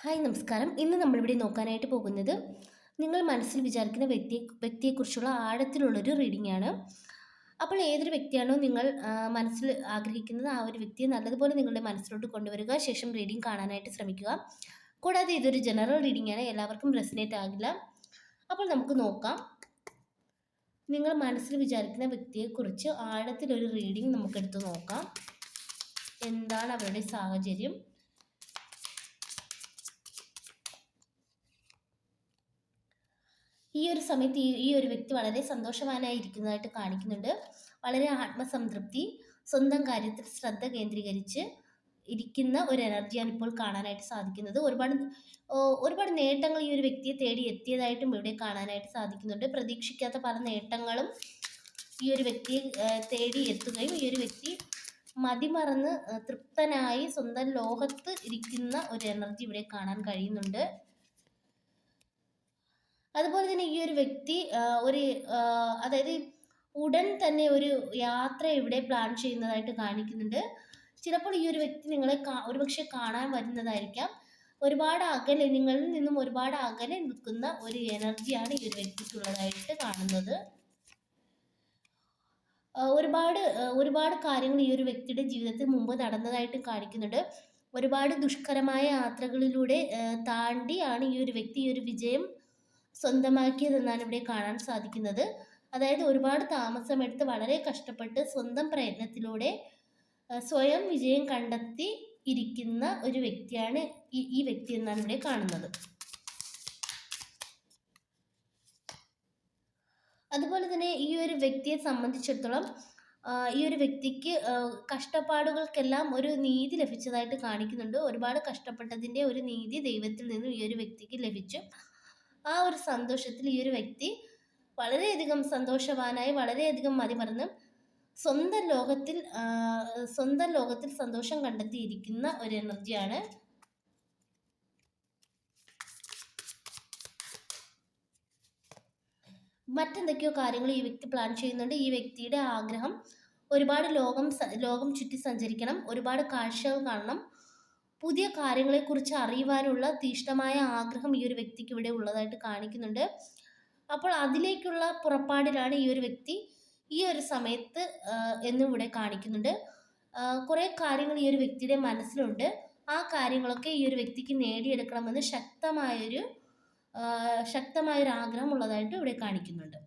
Hi നമസ്കാരം. ഇന്ന് നമ്മളിവിടെ നോക്കാനായിട്ട് പോകുന്നത് നിങ്ങൾ മനസ്സിൽ വിചാരിക്കുന്ന വ്യക്തിയെ വ്യക്തിയെക്കുറിച്ചുള്ള ആഴത്തിലുള്ളൊരു റീഡിംഗ് ആണ്. അപ്പോൾ ഏതൊരു വ്യക്തിയാണോ നിങ്ങൾ മനസ്സിൽ ആഗ്രഹിക്കുന്നത് ആ ഒരു വ്യക്തിയെ നല്ലതുപോലെ നിങ്ങളുടെ മനസ്സിലോട്ട് കൊണ്ടുവരിക ശേഷം റീഡിംഗ് കാണാനായിട്ട് ശ്രമിക്കുക. കൂടാതെ ഇതൊരു ജനറൽ റീഡിംഗ് ആണ്. എല്ലാവർക്കും റെസിനേറ്റ് ആകില്ല. അപ്പോൾ നമുക്ക് നോക്കാം. നിങ്ങൾ മനസ്സിൽ വിചാരിക്കുന്ന വ്യക്തിയെക്കുറിച്ച് ആഴത്തിലൊരു റീഡിംഗ് നമുക്കെടുത്ത് നോക്കാം. എന്താണ് അവരുടെ സാഹചര്യം? ഈ ഒരു സമയത്ത് ഈ ഈ ഒരു വ്യക്തി വളരെ സന്തോഷവാനായിരിക്കുന്നതായിട്ട് കാണിക്കുന്നുണ്ട്. വളരെ ആത്മസംതൃപ്തി സ്വന്തം കാര്യത്തിൽ ശ്രദ്ധ കേന്ദ്രീകരിച്ച് ഇരിക്കുന്ന ഒരു എനർജിയാണ് ഇപ്പോൾ കാണാനായിട്ട് സാധിക്കുന്നത്. ഒരുപാട് ഒരുപാട് നേട്ടങ്ങൾ ഈ ഒരു വ്യക്തിയെ തേടി എത്തിയതായിട്ടും ഇവിടെ കാണാനായിട്ട് സാധിക്കുന്നുണ്ട്. പ്രതീക്ഷിക്കാത്ത പല നേട്ടങ്ങളും ഈ ഒരു വ്യക്തിയെ തേടി എത്തുകയും ഈ ഒരു വ്യക്തി മതിമറന്ന് തൃപ്തനായി സ്വന്തം ലോകത്ത് ഇരിക്കുന്ന ഒരു എനർജി ഇവിടെ കാണാൻ കഴിയുന്നുണ്ട്. അതുപോലെ തന്നെ ഈ ഒരു വ്യക്തി ഒരു അതായത് ഉടൻ തന്നെ ഒരു യാത്ര ഇവിടെ പ്ലാൻ ചെയ്യുന്നതായിട്ട് കാണിക്കുന്നുണ്ട്. ചിലപ്പോൾ ഈ ഒരു വ്യക്തി നിങ്ങളെ ഒരുപക്ഷെ കാണാൻ വരുന്നതായിരിക്കാം. ഒരുപാട് അകലെ നിങ്ങളിൽ നിന്നും ഒരുപാട് അകലെ നിൽക്കുന്ന ഒരു എനർജിയാണ് ഈ ഒരു വ്യക്തിക്കുള്ളതായിട്ട് കാണുന്നത്. ഒരുപാട് ഒരുപാട് കാര്യങ്ങൾ ഈ ഒരു വ്യക്തിയുടെ ജീവിതത്തിൽ മുമ്പ് നടന്നതായിട്ട് കാണിക്കുന്നുണ്ട്. ഒരുപാട് ദുഷ്കരമായ യാത്രകളിലൂടെ താണ്ടിയാണ് ഈ ഒരു വ്യക്തി ഈ ഒരു വിജയം സ്വന്തമാക്കിയതെന്നാണ് ഇവിടെ കാണാൻ സാധിക്കുന്നത്. അതായത് ഒരുപാട് താമസമെടുത്ത് വളരെ കഷ്ടപ്പെട്ട് സ്വന്തം പ്രയത്നത്തിലൂടെ സ്വയം വിജയം കണ്ടെത്തി ഇരിക്കുന്ന ഒരു വ്യക്തിയാണ് ഈ വ്യക്തി എന്നാണ് ഇവിടെ കാണുന്നത്. അതുപോലെ തന്നെ ഈ ഒരു വ്യക്തിയെ സംബന്ധിച്ചിടത്തോളം ഈ ഒരു വ്യക്തിക്ക് കഷ്ടപ്പാടുകൾക്കെല്ലാം ഒരു നീതി ലഭിച്ചതായിട്ട് കാണിക്കുന്നുണ്ട്. ഒരുപാട് കഷ്ടപ്പെട്ടതിന്റെ ഒരു നീതി ദൈവത്തിൽ നിന്നും ഈ ഒരു വ്യക്തിക്ക് ലഭിച്ചു. ആ ഒരു സന്തോഷത്തിൽ ഈ ഒരു വ്യക്തി വളരെയധികം സന്തോഷവാനായി വളരെയധികം മതിമറന്ന് സ്വന്തം ലോകത്തിൽ സ്വന്തം ലോകത്തിൽ സന്തോഷം കണ്ടെത്തിയിരിക്കുന്ന ഒരു എനർജിയാണ് മറ്റെന്തൊക്കെയോ കാര്യങ്ങൾ ഈ വ്യക്തി പ്ലാൻ ചെയ്യുന്നുണ്ട്. ഈ വ്യക്തിയുടെ ആഗ്രഹം ഒരുപാട് ലോകം ലോകം ചുറ്റി സഞ്ചരിക്കണം. ഒരുപാട് കാഴ്ചകൾ കാണണം. പുതിയ കാര്യങ്ങളെക്കുറിച്ച് അറിയുവാനുള്ള തീഷ്ണമായ ആഗ്രഹം ഈ ഒരു വ്യക്തിക്ക് ഇവിടെ ഉള്ളതായിട്ട് കാണിക്കുന്നുണ്ട്. അപ്പോൾ അതിലേക്കുള്ള പുറപ്പാടിലാണ് ഈ ഒരു വ്യക്തി ഈ ഒരു സമയത്ത് ആ, എന്നും ഇവിടെ കാണിക്കുന്നുണ്ട്. കുറേ കാര്യങ്ങൾ ഈ ഒരു വ്യക്തിയുടെ മനസ്സിലുണ്ട്. ആ കാര്യങ്ങളൊക്കെ ഈ ഒരു വ്യക്തിക്ക് നേടിയെടുക്കണമെന്ന് ശക്തമായൊരു ശക്തമായൊരു ആഗ്രഹം ഉള്ളതായിട്ട് ഇവിടെ കാണിക്കുന്നുണ്ട്.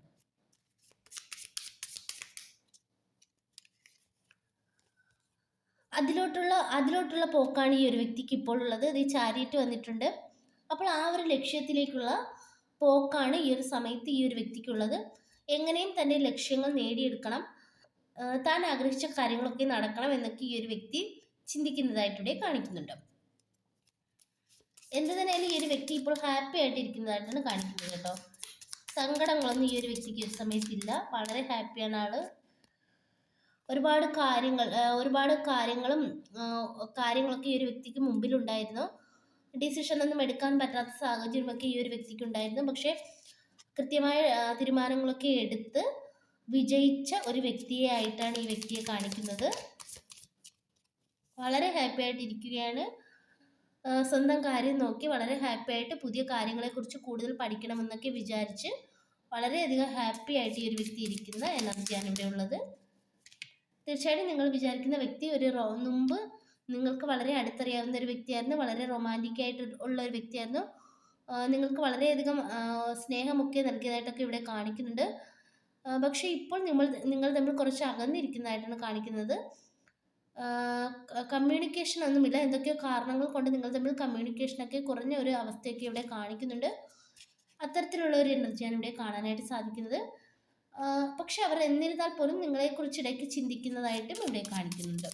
അതിലോട്ടുള്ള അതിലോട്ടുള്ള പോക്കാണ് ഈ ഒരു വ്യക്തിക്ക് ഇപ്പോൾ ഉള്ളത്. ഇത് ചാരിയിട്ട് വന്നിട്ടുണ്ട്. അപ്പോൾ ആ ഒരു ലക്ഷ്യത്തിലേക്കുള്ള പോക്കാണ് ഈ ഒരു സമയത്ത് ഈ ഒരു വ്യക്തിക്കുള്ളത് എങ്ങനെയും തന്റെ ലക്ഷ്യങ്ങൾ നേടിയെടുക്കണം. താൻ ആഗ്രഹിച്ച കാര്യങ്ങളൊക്കെ നടക്കണം എന്നൊക്കെ ഈ ഒരു വ്യക്തി ചിന്തിക്കുന്നതായിട്ടിവിടെ കാണിക്കുന്നുണ്ട്. എന്ത് തന്നെയാലും ഈ ഒരു വ്യക്തി ഇപ്പോൾ ഹാപ്പി ആയിട്ടിരിക്കുന്നതായിട്ടാണ് കാണിക്കുന്നത് കേട്ടോ. സങ്കടങ്ങളൊന്നും ഈ ഒരു വ്യക്തിക്ക് ഒരു സമയത്തില്ല വളരെ ഹാപ്പിയാണ് ആൾ. ഒരുപാട് കാര്യങ്ങൾ ഒരുപാട് കാര്യങ്ങളും കാര്യങ്ങളൊക്കെ ഈ ഒരു വ്യക്തിക്ക് മുമ്പിലുണ്ടായിരുന്നു. ഡിസിഷൻ ഒന്നും എടുക്കാൻ പറ്റാത്ത സാഹചര്യമൊക്കെ ഈ ഒരു വ്യക്തിക്ക് ഉണ്ടായിരുന്നു. പക്ഷേ കൃത്യമായ തീരുമാനങ്ങളൊക്കെ എടുത്ത് വിജയിച്ച ഒരു വ്യക്തിയെ ആയിട്ടാണ് ഈ വ്യക്തിയെ കാണിക്കുന്നത്. വളരെ ഹാപ്പി ആയിട്ട് ഇരിക്കുകയാണ്. സ്വന്തം കാര്യം നോക്കി വളരെ ഹാപ്പി ആയിട്ട് പുതിയ കാര്യങ്ങളെക്കുറിച്ച് കൂടുതൽ പഠിക്കണമെന്നൊക്കെ വിചാരിച്ച് വളരെയധികം ഹാപ്പി ആയിട്ട് ഈ ഒരു വ്യക്തി ഇരിക്കുന്ന എനർജിയാണ് ഇവിടെ ഉള്ളത്. തീർച്ചയായിട്ടും നിങ്ങൾ വിചാരിക്കുന്ന വ്യക്തി ഒരു റോ മുമ്പ് നിങ്ങൾക്ക് വളരെ അടുത്തറിയാവുന്ന ഒരു വ്യക്തിയായിരുന്നു വളരെ റൊമാന്റിക് ആയിട്ട് ഉള്ള ഒരു വ്യക്തിയായിരുന്നു. നിങ്ങൾക്ക് വളരെയധികം സ്നേഹമൊക്കെ നൽകിയതായിട്ടൊക്കെ ഇവിടെ കാണിക്കുന്നുണ്ട്. പക്ഷേ ഇപ്പോൾ നിങ്ങൾ നിങ്ങൾ തമ്മിൽ കുറച്ച് അകന്നിരിക്കുന്നതായിട്ടാണ് കാണിക്കുന്നത്. കമ്മ്യൂണിക്കേഷൻ ഒന്നുമില്ല. എന്തൊക്കെയോ കാരണങ്ങൾ കൊണ്ട് നിങ്ങൾ തമ്മിൽ കമ്മ്യൂണിക്കേഷനൊക്കെ കുറഞ്ഞ ഒരു അവസ്ഥയൊക്കെ ഇവിടെ കാണിക്കുന്നുണ്ട്. അത്തരത്തിലുള്ള ഒരു എനർജിയാണ് ഇവിടെ കാണാനായിട്ട് സാധിക്കുന്നത്. പക്ഷെ അവർ എന്നിരുന്നാൽ പോലും നിങ്ങളെക്കുറിച്ച് ഇടയ്ക്ക് ചിന്തിക്കുന്നതായിട്ടും ഇവിടെ കാണിക്കുന്നുണ്ട്.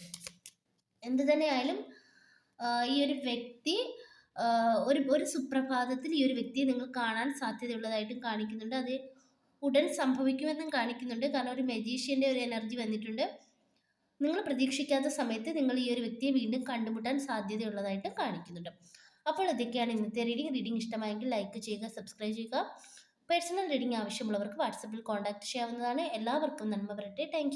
എന്ത് തന്നെയായാലും ഈ ഒരു വ്യക്തി ഒരു ഒരു സുപ്രഭാതത്തിൽ ഈ ഒരു വ്യക്തിയെ നിങ്ങൾ കാണാൻ സാധ്യതയുള്ളതായിട്ടും കാണിക്കുന്നുണ്ട്. അത് ഉടൻ സംഭവിക്കുമെന്നും കാണിക്കുന്നുണ്ട്. കാരണം ഒരു മെജീഷ്യന്റെ ഒരു എനർജി വന്നിട്ടുണ്ട്. നിങ്ങൾ പ്രതീക്ഷിക്കാത്ത സമയത്ത് നിങ്ങൾ ഈ ഒരു വ്യക്തിയെ വീണ്ടും കണ്ടുമുട്ടാൻ സാധ്യതയുള്ളതായിട്ടും കാണിക്കുന്നുണ്ട്. അപ്പോൾ ഇതൊക്കെയാണ് ഇന്നത്തെ റീഡിംഗ് റീഡിംഗ് ഇഷ്ടമായെങ്കിൽ ലൈക്ക് ചെയ്യുക സബ്സ്ക്രൈബ് ചെയ്യുക. പേഴ്സണൽ റീഡിംഗ് ആവശ്യമുള്ളവർക്ക് വാട്സപ്പിൽ കോൺടാക്ട് ചെയ്യാവുന്നതാണ്. എല്ലാവർക്കും നന്മ വരട്ടെ. താങ്ക്